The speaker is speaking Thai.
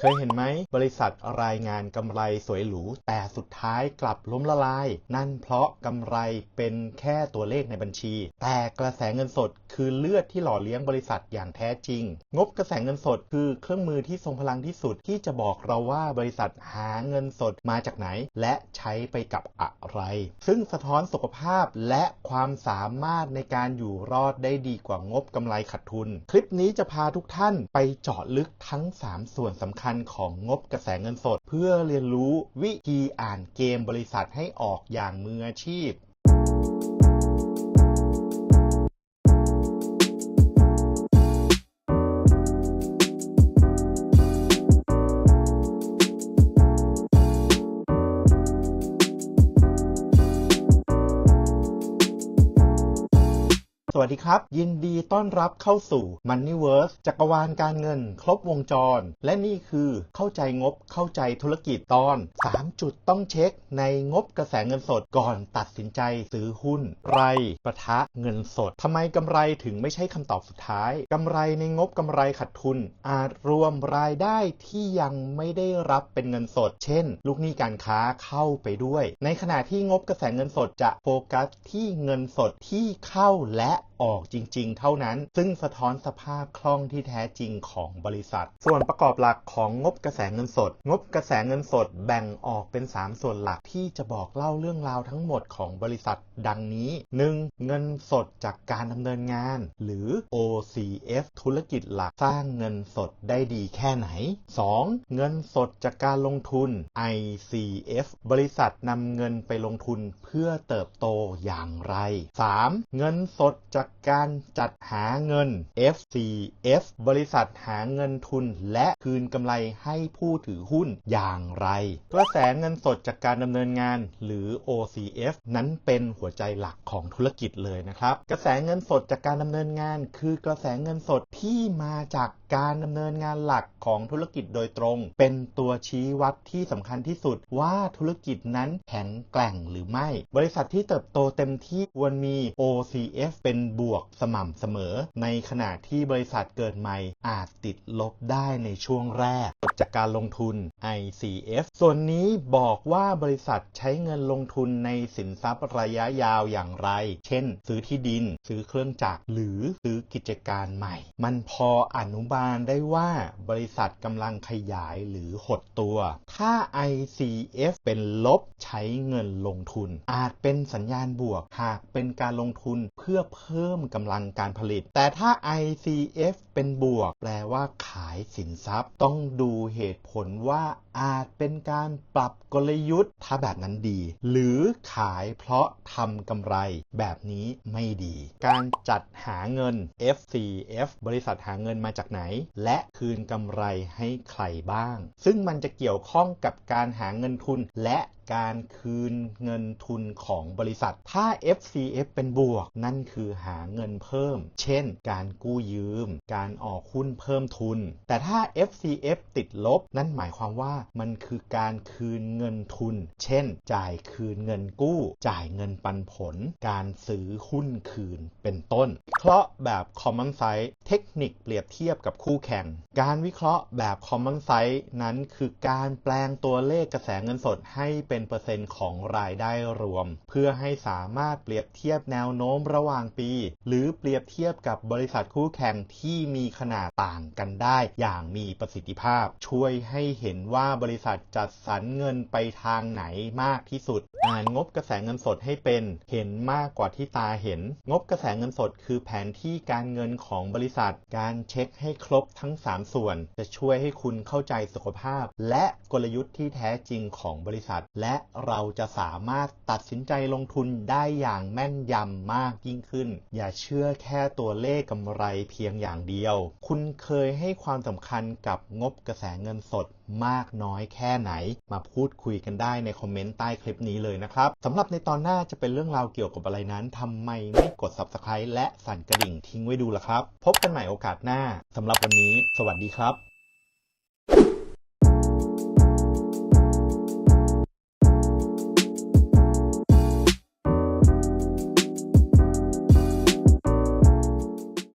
เคยเห็นไหม บริษัทรายงานกำไรสวยหรู แต่สุดท้ายกลับล้มละลาย นั่นเพราะกำไรเป็นแค่ตัวเลขในบัญชี แต่กระแสเงินสดคือเลือดที่หล่อเลี้ยงบริษัทอย่างแท้จริง งบกระแสเงินสดคือเครื่องมือที่ทรงพลังที่สุดที่จะบอกเราว่าบริษัทหาเงินสดมาจากไหน และใช้ไปกับอะไร ซึ่งสะท้อนสุขภาพและความสามารถในการอยู่รอดได้ดีกว่างบกำไรขาดทุน คลิปนี้จะพาทุกท่านไปเจาะลึกทั้ง 3 ส่วนสำคัญของงบกระแสเงินสด เพื่อเรียนรู้วิธีอ่านเกมบริษัทให้ออกอย่างมืออาชีพ วัสดีครับ ยินดีต้อนรับเข้าสู่ Moneyverse จักรวาลการเงิน ครบวงจร และนี่คือเข้าใจงบเข้าใจธุรกิจตอน 3 จุดต้องเช็คในงบกระแสเงินสดก่อนตัดสินใจซื้อหุ้น ไรประทะเงินสดทำไมกำไรถึงไม่ใช่คำตอบสุดท้ายกำไรในงบกำไรขาดทุน อาจรวมรายได้ที่ยังไม่ได้รับเป็นเงินสด เช่น ลูกหนี้การค้าเข้าไปด้วย ในขณะที่งบกระแสเงินสดจะโฟกัสที่เงินสดที่เข้าและ ออกจริง ๆ เท่านั้น ซึ่งสะท้อนสภาพคล่องที่แท้จริงของบริษัท ส่วนประกอบหลักของงบกระแสเงินสด งบกระแสเงินสดแบ่งออกเป็น 3 ส่วนหลักที่จะบอกเล่าเรื่องราวทั้งหมดของบริษัทดังนี้ 1. เงินสดจากการดำเนินงาน หรือ OCF ธุรกิจหลักสร้างเงินสดได้ดีแค่ไหน 2. เงินสดจากการลงทุน ICF บริษัทนำเงินไปลงทุนเพื่อเติบโตอย่างไร 3. เงินสดจากการจัดหาเงิน FCF บริษัทหาเงินทุน และคืนกำไรให้ผู้ถือหุ้นอย่างไรกระแสเงินสดจากการดำเนินงาน หรือ OCF นั้นเป็นหัวใจหลักของธุรกิจเลยนะครับ กระแสเงินสดจากการดำเนินงาน คือกระแสเงินสดที่มาจาก การดำเนินงานหลักของธุรกิจโดยตรง เป็นตัวชี้วัดที่สำคัญที่สุดว่าธุรกิจนั้นแข็งแกร่งหรือไม่ บริษัทที่เติบโตเต็มที่ควรมี OCF เป็นบวกสม่ำเสมอ ในขณะที่บริษัทเกิดใหม่อาจติดลบได้ในช่วงแรกจากการลงทุน ICF ส่วนนี้บอกว่าบริษัทใช้เงินลงทุนในสินทรัพย์ระยะยาวอย่างไร เช่น ซื้อที่ดิน ซื้อเครื่องจักรหรือซื้อกิจการใหม่ มันพออนุบาลได้ว่าบริษัทกำลังขยายหรือหดตัว ถ้า ICF เป็นลบใช้เงินลงทุน อาจเป็นสัญญาณบวก หากเป็นการลงทุนเพื่อเพิ่มกำลังการผลิต แต่ถ้า ICF เป็นบวก แปลว่าขายสินทรัพย์ ต้องดูเหตุผลว่า อาจเป็นการปรับกลยุทธ์ถ้าแบบนั้นดี หรือขายเพราะทำกำไรแบบนี้ไม่ดี การจัดหาเงิน FCF บริษัทหาเงินมาจากไหน และคืนกำไรให้ใครบ้าง ซึ่งมันจะเกี่ยวข้องกับการหาเงินทุนและ การคืนเงินทุนของบริษัท ถ้า FCF เป็นบวก นั่นคือหาเงินเพิ่ม เช่น การกู้ยืม การออกหุ้นเพิ่มทุน แต่ถ้า FCF ติดลบ นั่นหมายความว่ามันคือการคืนเงินทุน เช่น จ่ายคืนเงินกู้ จ่ายเงินปันผล การซื้อหุ้นคืน เป็นต้นวิเคราะห์แบบ Common Size เทคนิคเปรียบเทียบกับคู่แข่ง การวิเคราะห์แบบ Common Size นั้นคือการแปลงตัวเลขกระแสเงินสดให้เป็นเปอร์เซ็นต์ของรายได้รวม เพื่อให้สามารถเปรียบเทียบแนวโน้มระหว่างปี หรือเปรียบเทียบกับบริษัทคู่แข่งที่มีขนาดต่างกันได้อย่างมีประสิทธิภาพ ช่วยให้เห็นว่าบริษัทจัดสรรเงินไปทางไหนมากที่สุด อ่านงบกระแสเงินสดให้เป็นเห็นมากกว่าที่ตาเห็น งบกระแสเงินสด คือแผนที่การเงินของบริษัท การเช็คให้ครบทั้ง 3 ส่วน จะช่วยให้คุณเข้าใจสุขภาพ และกลยุทธ์ที่แท้จริงของบริษัทและและเราจะสามารถตัดสินใจลงทุนได้อย่างแม่นยำมากยิ่งขึ้น อย่าเชื่อแค่ตัวเลขกำไรเพียงอย่างเดียว คุณเคยให้ความสำคัญกับงบกระแสเงินสดมากน้อยแค่ไหน มาพูดคุยกันได้ในคอมเมนต์ใต้คลิปนี้เลยนะครับสำหรับในตอนหน้าจะเป็นเรื่องราวเกี่ยวกับอะไรนั้นทำไมไม่กด subscribe และสั่นกระดิ่งทิ้งไว้ดูล่ะครับ พบกันใหม่โอกาสหน้าสำหรับวันนี้ สวัสดีครับ